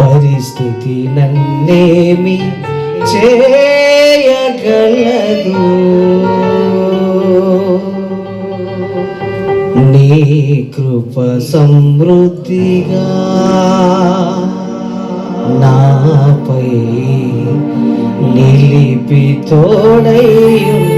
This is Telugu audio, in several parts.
పరిస్థితి నన్నేమి చేయగలదు. నీ కృప సమృద్ధిగా నాపై నిలిపి తోడయ్యు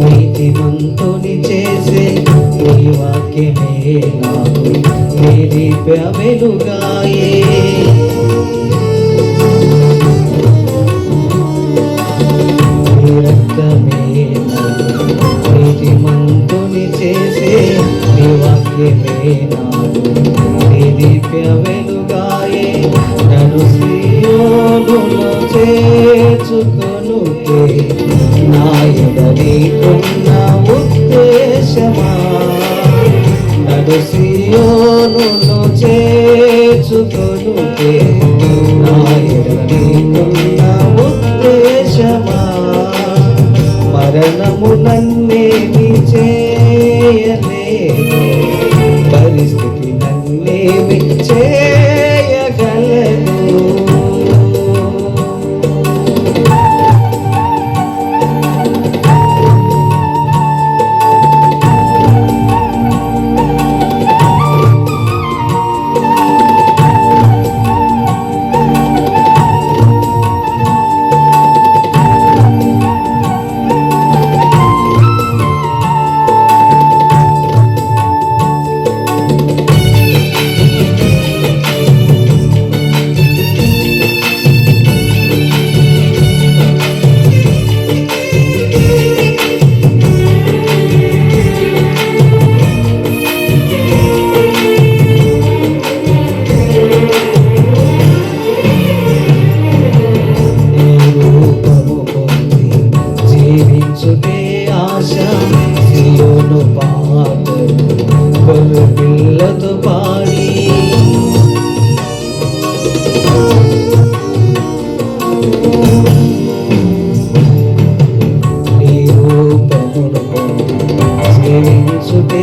నీతిమంతుని చేసే నీ వాక్యమే నాకు నిలిప వెలుగాయే నీ రక్తమే నీతిమంతుని చేసే నీ వాక్యమే నాకు నాయుడనీకున్న ఉద్దేశమా నడు సియోనులో చేర్చుకొనుటే నాయుడనీకున్న ఉద్దేశమా మరణము నన్నేమి పరిస్థితి నన్నేమి చే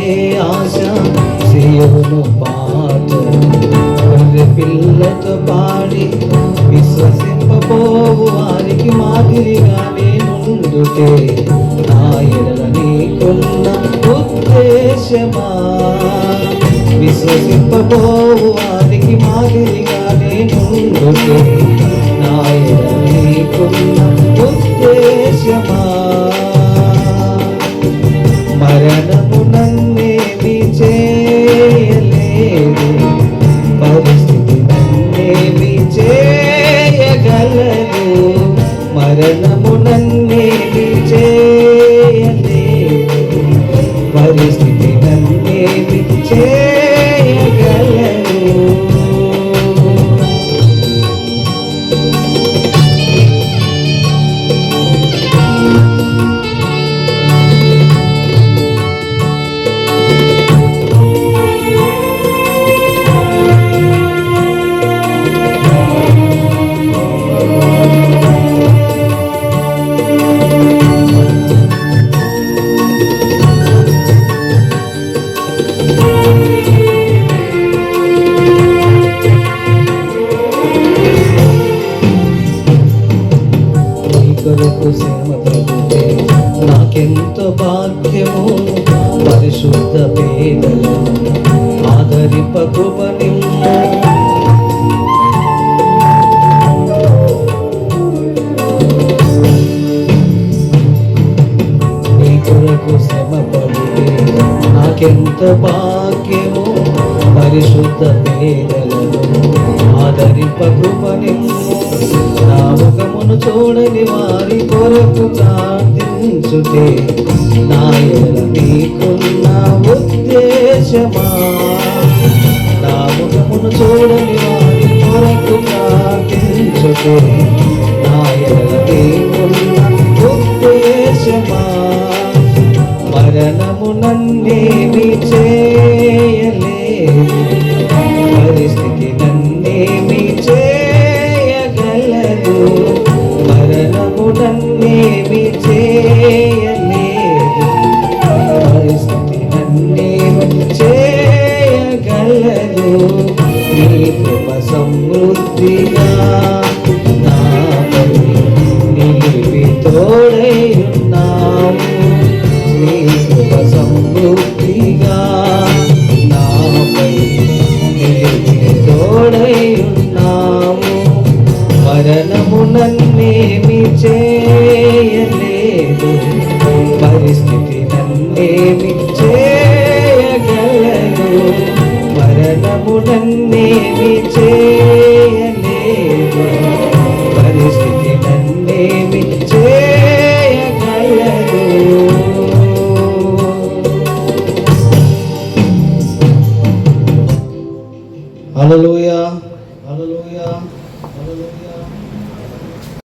అదే ఆశ సియోను పాట. కొన్ని పిల్లతో పాడి విశ్వసింపబోవు వారికి మాదిరిగా నేనుండుతే నా ఎడల నీకున్న ఉద్దేశమా? విశ్వసింపబోవు వారికి మాదిరిగా నేనుండుతే నా ఎడల నీకున్న ఉద్దేశమా? మరణం చేయగలదు నాకెంత భాగ్యము పరిశుద్ధ పేదలను ఆదరింప కృపనిమ్ము నా ముఖమును చూడని వారి కొరకు ప్రార్థించుతే నా నీకున్న ఉద్దేశమా. నా ముఖమును చూడని వారి కొరకు ప్రార్థించుతే మరణము నన్నేమి చేయలేదు. పరిస్థితి నన్నేమి చేయగలదు మరణము నన్నేమి చే